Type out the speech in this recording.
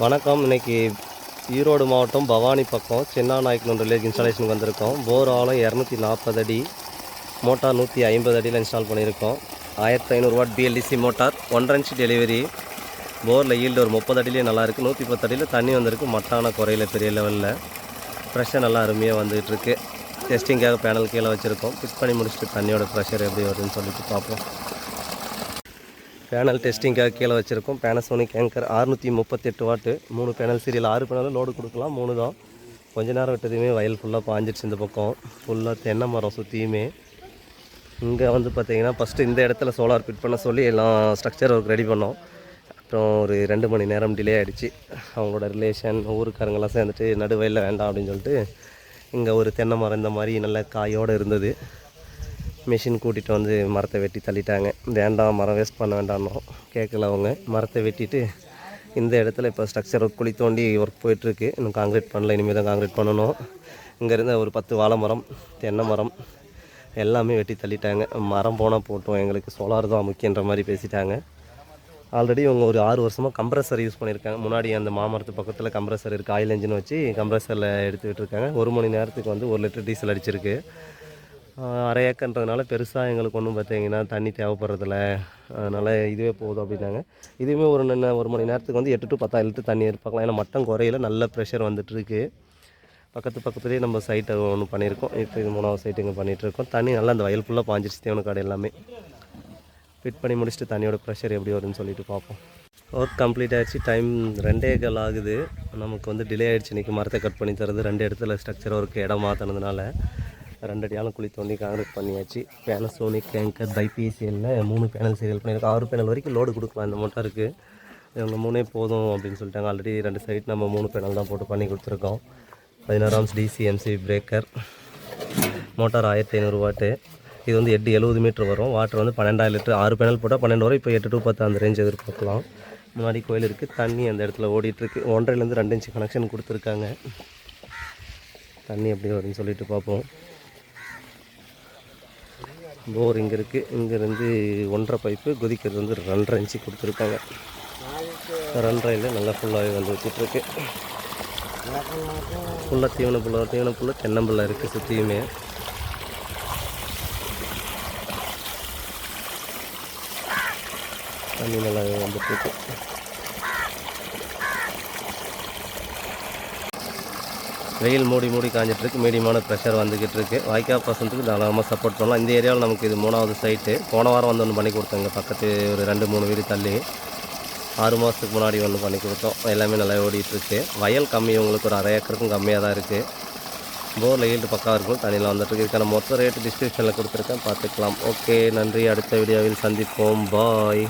வணக்கம். இன்னைக்கு ஈரோடு மாவட்டம் பவானி பக்கம் சின்ன நாய்க்கல் ரிலேஜ் இன்ஸ்டாலேஷனுக்கு வந்திருக்கோம். போர் ஆழம் இரநூத்தி நாற்பது அடி மோட்டார் நூற்றி ஐம்பது அடியில் இன்ஸ்டால் பண்ணியிருக்கோம். ஆயிரத்தி ஐநூறு வாட் பிஎல்டிசி மோட்டார் ஒன்றரை இன்ச்சு டெலிவரி போரில் ஈல்டு ஒரு முப்பது அடியிலே நல்லாயிருக்கு நூற்றி பத்து அடியில் தண்ணி வந்திருக்கு. மட்டான குறையில் பெரிய லெவலில். ப்ரெஷர் நல்லா அருமையாக வந்துகிட்ருக்கு. டெஸ்டிங்காக பேனல் கீழே வச்சுருக்கோம். ஃபிட் பண்ணி முடிச்சுட்டு தண்ணியோட ப்ரெஷர் எப்படி வருதுன்னு சொல்லிட்டு பார்ப்போம். பேனல் டெஸ்டிங்காக கீழே வச்சுருக்கோம். பேனசோனிக் ஏங்கர் அறுநூற்றி முப்பத்தெட்டு வாட்டு. மூணு பேனல் சீரியல் ஆறு பேனலும் லோடு கொடுக்கலாம். மூணு தான். கொஞ்ச நேரம் விட்டதுமே வயல் ஃபுல்லாக பாஞ்சிடுச்சு இந்த பக்கம். ஃபுல்லாக தென்னை மரம் சுற்றியுமே இங்கே வந்து பார்த்திங்கன்னா ஃபஸ்ட்டு இந்த இடத்துல சோலார் ஃபிட் பண்ண சொல்லி எல்லாம் ஸ்ட்ரக்சர் ஒர்க் ரெடி பண்ணோம். அப்புறம் ஒரு ரெண்டு மணி நேரம் டிலே ஆகிடுச்சு அவங்களோட ரிலேஷன் ஊருக்காரங்கெல்லாம் சேர்ந்துட்டு நடுவயலில் வேண்டாம் அப்படின்னு சொல்லிட்டு இங்கே ஒரு தென்னை மரம் இந்த மாதிரி நல்ல காயோடு இருந்தது. மிஷின் கூட்டிகிட்டு வந்து மரத்தை வெட்டி தள்ளிட்டாங்க. வேண்டாம் மரம் வேஸ்ட் பண்ண வேண்டாம்னோ கேட்கல அவங்க. மரத்தை வெட்டிட்டு இந்த இடத்துல இப்போ ஸ்ட்ரக்சர் ஒர்க் குழி தோண்டி ஒர்க் போயிட்டுருக்கு. இன்னும் காங்கிரீட் பண்ணல இனிமேல் தான் காங்கிரீட் பண்ணணும். இங்கேருந்து ஒரு பத்து வாழை மரம் தென்னை மரம் எல்லாமே வெட்டி தள்ளிட்டாங்க. மரம் போனால் போட்டோம். எங்களுக்கு சோலார் தான் முக்கியன்ற மாதிரி பேசிட்டாங்க. ஆல்ரெடி இவங்க ஒரு ஆறு வருஷமாக கம்ப்ரஸர் யூஸ் பண்ணியிருக்காங்க. முன்னாடி அந்த மாமரத்து பக்கத்தில் கம்ப்ரஸர் இருக்குது ஆயில் இன்ஜின் வச்சு கம்ப்ரஸரில் எடுத்துக்கிட்டு இருக்காங்க. ஒரு மணி நேரத்துக்கு வந்து ஒரு லிட்டர் டீசல் அடிச்சிருக்கு. அரை ஏக்கன்றதுனால பெருசாக எங்களுக்கு ஒன்றும் பார்த்தீங்கன்னா தண்ணி தேவைப்படுறதில்ல. அதனால் இதுவே போதும் அப்படின்னாங்க. இதுவுமே ஒரு நின்ன ஒரு மணி நேரத்துக்கு வந்து எட்டு டு பத்தாயிரம் லிட்டர் தண்ணி இருப்பாக்கலாம் ஏன்னா மட்டம் குறையில நல்ல ப்ரெஷர் வந்துட்டுருக்கு. பக்கத்து பக்கத்துலேயே நம்ம சைட்டை ஒன்று பண்ணியிருக்கோம். இப்போ இது மூணாவது சைட்டு இங்கே பண்ணிகிட்ருக்கோம் தண்ணி நல்லா அந்த வயல் ஃபுல்லாக பாஞ்சிருச்சு கடை எல்லாமே. ஃபிட் பண்ணி முடிச்சுட்டு தண்ணியோட ப்ரெஷர் எப்படி வருதுன்னு சொல்லிட்டு பார்ப்போம் ஒர்க் கம்ப்ளீட் ஆகிடுச்சு டைம் ரெண்டே கால் ஆகுது. நமக்கு வந்து டிலே ஆகிடுச்சு இன்றைக்கி மரத்தை கட் பண்ணி தரது. ரெண்டு இடத்துல ஸ்ட்ரக்சர் ஒர்க் இடம் மாற்றினதுனால ரெண்டு அடியாலும் குழி தோண்டி காங்கிரீட் பண்ணியாச்சு. பேனசோனிக் கேங்கர் பைபிஎஸ்எல்ல மூணு பேனல் சீரியல் பண்ணியிருக்கோம் ஆறு பேனல் வரைக்கும் லோடு கொடுக்கலாம். இந்த மோட்டாருக்கு இவங்க மூணே போதும் அப்படின்னு சொல்லிட்டாங்க. ஆல்ரெடி ரெண்டு சைட் நம்ம மூணு பேனல் தான் போட்டு பண்ணி கொடுத்துருக்கோம். பதினாறாம் டிசிஎம்சி பிரேக்கர் மோட்டார் ஆயிரத்தி ஐநூறு வாட்டு. இது வந்து எட்டு எழுபது மீட்டர் வரும். வாட்டர் வந்து பன்னெண்டாயிரம் லிட்டர். ஆறு பேனல் போட்டால் பன்னெண்டு வரும். இப்போ எட்டு டு பத்து அந்த ரேஞ்ச் எதிர்பார்க்கலாம். முன்னாடி கோயில் இருக்குது தண்ணி அந்த இடத்துல ஓடிட்டுருக்கு ஒன்றரைலேருந்து ரெண்டு இன்ச்சு கனெக்ஷன் கொடுத்துருக்காங்க. தண்ணி எப்படி வருதுன்னு சொல்லிட்டு பார்ப்போம். போர் இங்கே இருக்குது இங்கேருந்து ஒன்றரை பைப்பு கொதிக்கிறது வந்து ரெண்டரை இன்ச்சு கொடுத்துருக்காங்க. ரெண்டரையில் நல்லா ஃபுல்லாகவே வந்து வச்சுட்ருக்கு ஃபுல்லாக தீவன புள்ள தீவன புள்ள தென்னம்பிள்ளை இருக்குது சுற்றியுமே தண்ணி நல்லா வந்துட்டுருக்கு. வெயில் மூடி மூடி காஞ்சிட்ருக்கு மீடியமான ப்ரெஷர் வந்துக்கிட்டு இருக்குது வாய்க்கா பசந்துக்கு தாராளமாக சப்போர்ட் பண்ணலாம். இந்த ஏரியாவில் நமக்கு இது மூணாவது சைட்டு போன வாரம் வந்து ஒன்று பண்ணி கொடுத்தாங்க. பக்கத்து ஒரு ரெண்டு மூணு வீடு தள்ளி ஆறு மாதத்துக்கு முன்னாடி ஒன்று பண்ணி கொடுத்தோம். எல்லாமே நல்லா ஓடிட்டுருக்கு வயல் கம்மி. உங்களுக்கு ஒரு அரை ஏக்கருக்கும் கம்மியாக தான் இருக்குது போரில் ஈல்டு பக்கம் இருக்கும். தண்ணியில் வந்துட்டுருக்கு இதுக்கான மொத்த ரேட்டு டிஸ்கிரிப்ஷனில் கொடுத்துருக்கேன். பார்த்துக்கலாம். ஓகே நன்றி. அடுத்த வீடியோவில் சந்திப்போம். பாய்